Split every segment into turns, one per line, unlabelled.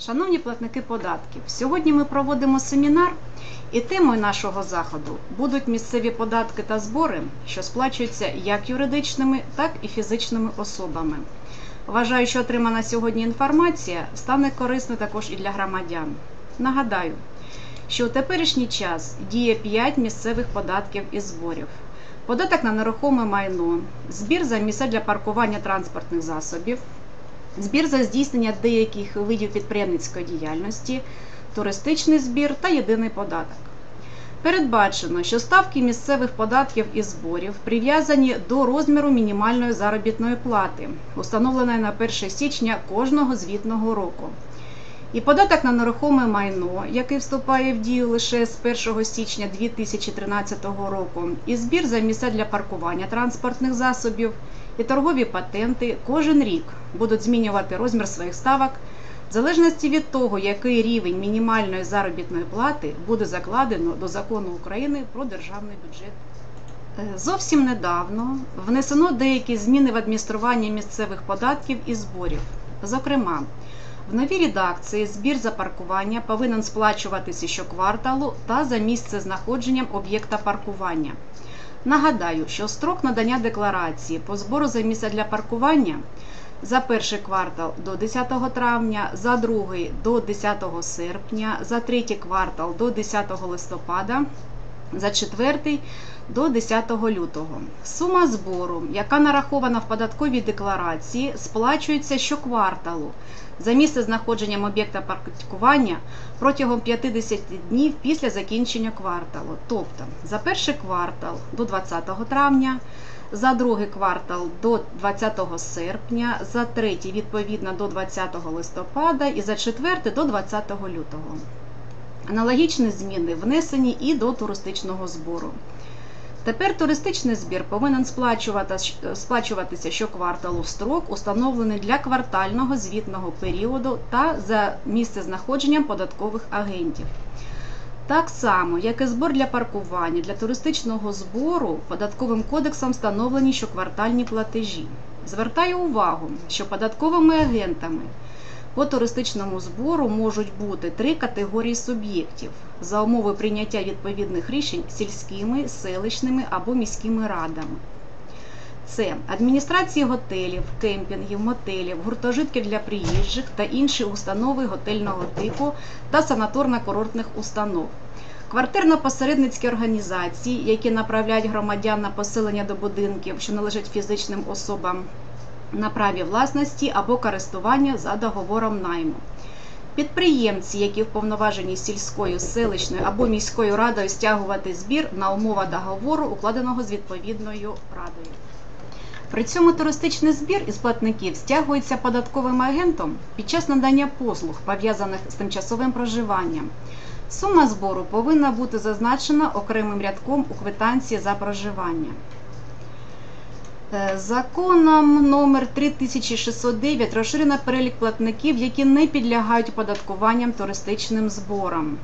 Шановні платники податків, сьогодні ми проводимо семінар, і темою нашого заходу будуть місцеві податки та збори, що сплачуються як юридичними, так і фізичними особами. Вважаю, що отримана сьогодні інформація стане корисною також і для громадян. Нагадаю, що у теперішній час діє 5 місцевих податків і зборів. Податок на нерухоме майно, збір за місця для паркування транспортних засобів, збір за здійснення деяких видів підприємницької діяльності, туристичний збір та єдиний податок. Передбачено, що ставки місцевих податків і зборів прив'язані до розміру мінімальної заробітної плати, установленої на 1 січня кожного звітного року. І податок на нерухоме майно, який вступає в дію лише з 1 січня 2013 року, і збір за місця для паркування транспортних засобів і торгові патенти кожен рік будуть змінювати розмір своїх ставок в залежності від того, який рівень мінімальної заробітної плати буде закладено до закону України про державний бюджет. Е, Зовсім недавно внесено деякі зміни в адміністрування місцевих податків і зборів. Зокрема, в новій редакції збір за паркування повинен сплачуватися щокварталу та за місце знаходженням об'єкта паркування. Нагадаю, що строк надання декларації по збору за місце для паркування за перший квартал до 10 травня, за другий до 10 серпня, за третій квартал до 10 листопада, за четвертий до 10 лютого. Сума збору, яка нарахована в податковій декларації, сплачується щокварталу за місце знаходженням об'єкта паркування протягом 50 днів після закінчення кварталу. Тобто за перший квартал до 20 травня, за другий квартал до 20 серпня, за третій відповідно до 20 листопада і за четвертий до 20 лютого. Аналогічні зміни внесені і до туристичного збору. Тепер туристичний збір повинен сплачуватися щокварталу в строк, установлений для квартального звітного періоду та за місцезнаходженням податкових агентів. Так само, як і збор для паркування для туристичного збору, податковим кодексом встановлені щоквартальні платежі. Звертаю увагу, що податковими агентами по туристичному збору можуть бути три категорії суб'єктів за умови прийняття відповідних рішень сільськими, селищними або міськими радами. Це адміністрації готелів, кемпінгів, мотелів, гуртожитків для приїжджих та інші установи готельного типу та санаторно-курортних установ. Квартирно-посередницькі організації, які направляють громадян на поселення до будинків, що належать фізичним особам на праві власності або користування за договором найму. Підприємці, які вповноважені сільською, селищною або міською радою стягувати збір на умовах договору, укладеного з відповідною радою. При цьому туристичний збір із платників стягується податковим агентом під час надання послуг, пов'язаних з тимчасовим проживанням. Сума збору повинна бути зазначена окремим рядком у квитанції за проживання. Е, Законом номер 3609 розширено перелік платників, які не підлягають оподаткуванням туристичним зборам.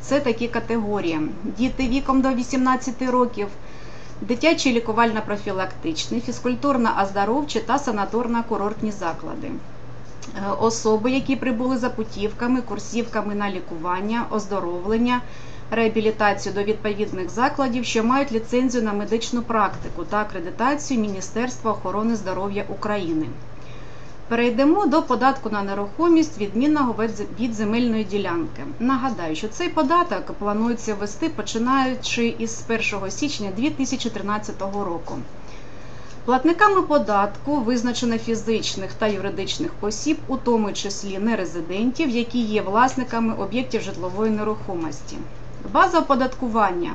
Це такі категорії: діти віком до 18 років, дитячі лікувально-профілактичні, фізкультурно-оздоровчі та санаторно-курортні заклади. Е, Особи, які прибули за путівками, курсівками на лікування, оздоровлення, реабілітацію до відповідних закладів, що мають ліцензію на медичну практику та акредитацію Міністерства охорони здоров'я України. Перейдемо до податку на нерухомість, відмінного від земельної ділянки. Нагадаю, що цей податок планується ввести починаючи із 1 січня 2013 року. Платниками податку визначено фізичних та юридичних осіб, у тому числі нерезидентів, які є власниками об'єктів житлової нерухомості. База оподаткування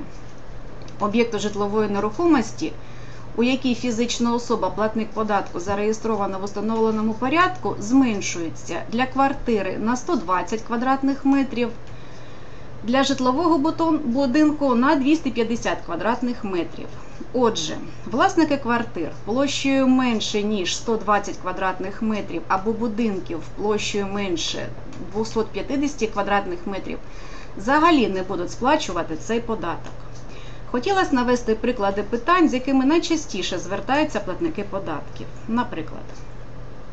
об'єкту житлової нерухомості, у якій фізична особа платник податку зареєстрована в установленому порядку, зменшується для квартири на 120 квадратних метрів, для житлового будинку на 250 квадратних метрів. Отже, власники квартир площею менше ніж 120 квадратних метрів або будинків площею менше 250 квадратних метрів взагалі не будуть сплачувати цей податок. Хотілося навести приклади питань, з якими найчастіше звертаються платники податків. Наприклад,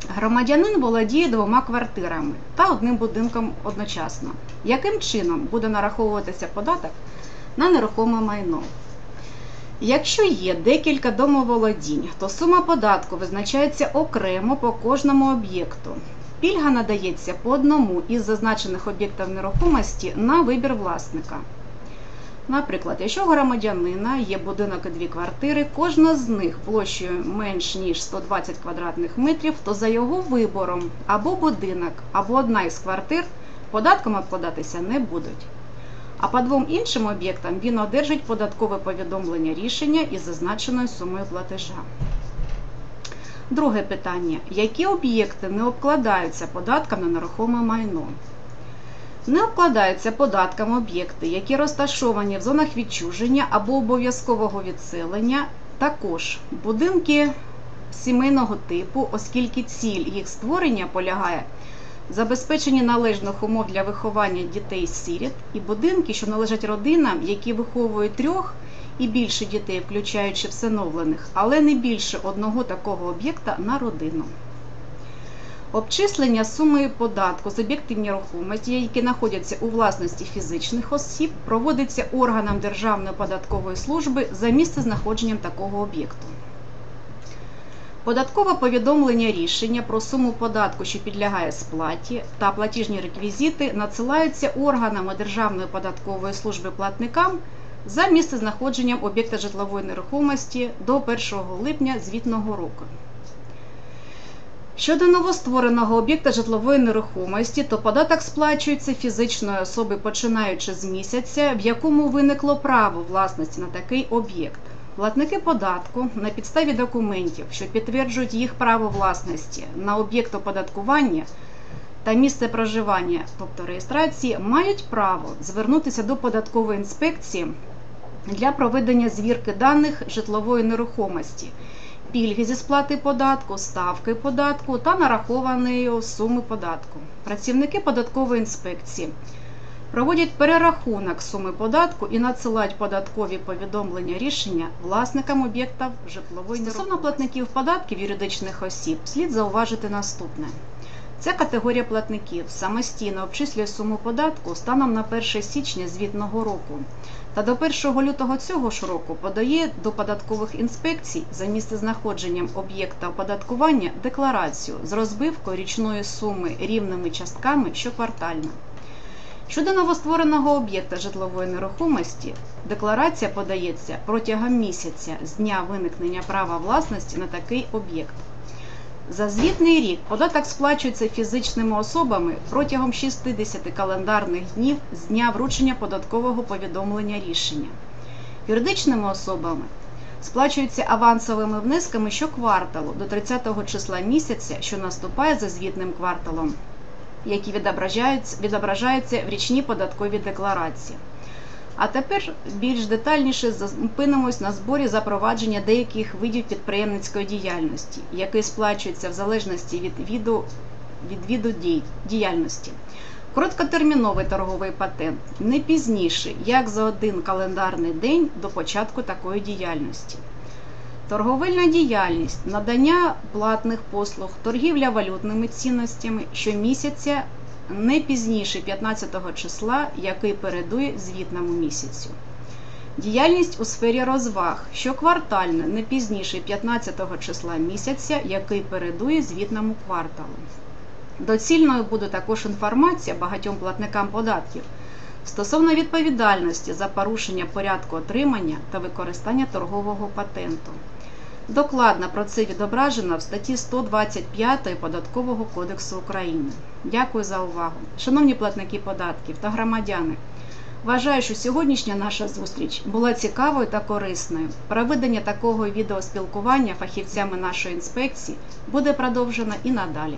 Громадянин володіє двома квартирами та одним будинком одночасно. Яким чином буде нараховуватися податок на нерухоме майно? Якщо є декілька домоволодінь, то сума податку визначається окремо по кожному об'єкту. Пільга надається по одному із зазначених об'єктів нерухомості на вибір власника. Наприклад, якщо громадянина є будинок і дві квартири, кожна з них площею менш ніж 120 квадратних метрів, то за його вибором або будинок, або одна із квартир податком обкладатися не будуть. А по двом іншим об'єктам він одержить податкове повідомлення рішення із зазначеною сумою платежа. Друге питання: які об'єкти не обкладаються податком на нерухоме майно? Не обкладаються податком об'єкти, які розташовані в зонах відчуження або обов'язкового відселення, також будинки сімейного типу, оскільки ціль їх створення полягає в забезпеченні належних умов для виховання дітей-сиріт і будинки, що належать родинам, які виховують трьох і більше дітей, включаючи всиновлених, але не більше одного такого об'єкта на родину. Обчислення суми податку з об'єктів нерухомості, які знаходяться у власності фізичних осіб, проводиться органом Державної податкової служби за місцезнаходженням такого об'єкту. Податкове повідомлення рішення про суму податку, що підлягає сплаті, та платіжні реквізити надсилаються органами Державної податкової служби платникам за місцезнаходженням об'єкта житлової нерухомості до 1 липня звітного року. Щодо новоствореного об'єкта житлової нерухомості, то податок сплачується фізичної особи, починаючи з місяця, в якому виникло право власності на такий об'єкт. Платники податку на підставі документів, що підтверджують їх право власності на об'єкт оподаткування та місце проживання, тобто реєстрації, мають право звернутися до податкової інспекції для проведення звірки даних житлової нерухомості пільги зі сплати податку, ставки податку та нарахованої суми податку. Працівники податкової інспекції проводять перерахунок суми податку і надсилають податкові повідомлення рішення власникам об'єкта житлової нерухомості. Стосовно платників податків юридичних осіб слід зауважити наступне. Ця категорія платників самостійно обчислює суму податку станом на 1 січня звітного року та до 1 лютого цього ж року подає до податкових інспекцій за місцезнаходженням об'єкта оподаткування декларацію з розбивкою річної суми рівними частками щоквартально. Щодо новоствореного об'єкта житлової нерухомості, декларація подається протягом місяця з дня виникнення права власності на такий об'єкт. За звітний рік податок сплачується фізичними особами протягом 60 календарних днів з дня вручення податкового повідомлення рішення. Юридичними особами сплачуються авансовими внесками щокварталу до 30 числа місяця, що наступає за звітним кварталом, які відображаються в річній податковій декларації. А тепер більш детальніше зупинимось на зборі запровадження деяких видів підприємницької діяльності, який сплачується в залежності від віду, від віду діяльності. Короткотерміновий торговий патент не пізніше, як за один календарний день до початку такої діяльності. Торговельна діяльність, надання платних послуг, торгівля валютними цінностями щомісяця не пізніше 15 числа, який передує звітному місяцю. Діяльність у сфері розваг щоквартально не пізніше 15 числа місяця, який передує звітному кварталу. Доцільною буде також інформація багатьом платникам податків стосовно відповідальності за порушення порядку отримання та використання торгового патенту. Докладно про це відображено в статті 125 Податкового кодексу України. Дякую за увагу. Шановні платники податків та громадяни. Вважаю, що сьогоднішня наша зустріч була цікавою та корисною. Проведення такого відеоспілкування фахівцями нашої інспекції буде продовжено і надалі.